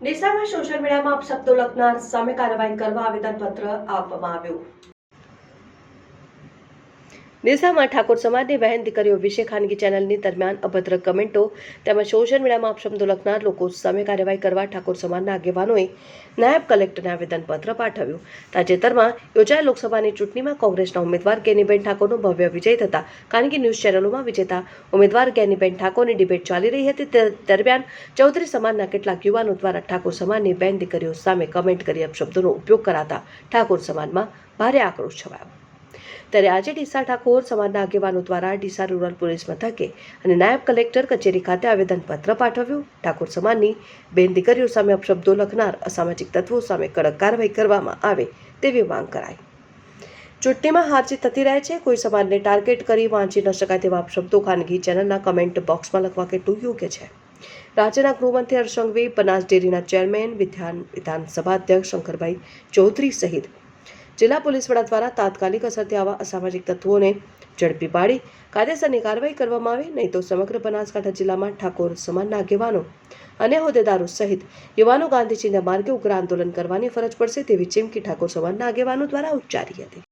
ડીસામાં social મીડિયામાં અપશબ્દો લખનાર સામે કાર્યવાહી કરવા આવેદનપત્ર આપવામાં આવ્યું. ડીસામાં ઠાકોર સમાજની બહેન દીકરીઓ વિશે ખાનગી ચેનલની દરમિયાન અભદ્ર કમેન્ટો તેમજ સોશિયલ મીડિયામાં અપશબ્દો લખનાર લોકો સામે કાર્યવાહી કરવા ઠાકોર સમાજના આગેવાનોએ નાયબ કલેક્ટરને આવેદનપત્ર પાઠવ્યું. તાજેતરમાં યોજાયેલ લોકસભાની ચૂંટણીમાં કોંગ્રેસના ઉમેદવાર કેનીબેન ઠાકોરનો ભવ્ય વિજય થતા ખાનગી ન્યૂઝ ચેનલોમાં વિજેતા ઉમેદવાર કેનીબેન ઠાકોરની ડિબેટ ચાલી રહી હતી. તે દરમિયાન ચૌધરી સમાજના કેટલાક યુવાનો દ્વારા ઠાકોર સમાજની બેન દીકરીઓ સામે કમેન્ટ કરી અપશબ્દોનો ઉપયોગ કરાતા ઠાકોર સમાજમાં ભારે આક્રોશ છવાયો. ત્યારે આજે ડીસા ઠાકોર સમાજના આગેવાનો દ્વારા ડીસા રૂરલ પોલીસ મથકે અને નાયબ કલેક્ટર કચેરી ખાતે આવેદનપત્ર પાઠવ્યું. ઠાકોર સમાજની બેન દીકરીઓ સામે અપશબ્દો લખનાર અસામાજિક તત્વો સામે કડક કાર્યવાહી કરવામાં આવે તેવી માંગ કરાઈ. ચૂંટણીમાં હારજીત થતી રહે છે. કોઈ સમાજને ટાર્ગેટ કરી વાંચી ન શકાય તેવા શબ્દો ખાનગી ચેનલના કમેન્ટ બોક્સમાં લખવા કેટલું યોગ્ય છે. રાજ્યના ગૃહમંત્રી હર્ષ સંઘવી બનાસ ડેરીના ચેરમેન વિધાન વિધાનસભા અધ્યક્ષ શંકરભાઈ ચૌધરી સહિત જિલ્લા પોલીસ વડા દ્વારા તાત્કાલિક અસરથી આવા અસામાજિક તત્વોને ઝડપી પાડી કાયદેસરની કાર્યવાહી કરવામાં આવે, નહીં તો સમગ્ર બનાસકાંઠા જિલ્લામાં ઠાકોર સમાજના આગેવાનો અને હોદ્દેદારો સહિત યુવાનો ગાંધીજીના માર્ગે ઉગ્ર આંદોલન કરવાની ફરજ પડશે તેવી ચીમકી ઠાકોર સમાજના આગેવાનો દ્વારા ઉચ્ચારી હતી.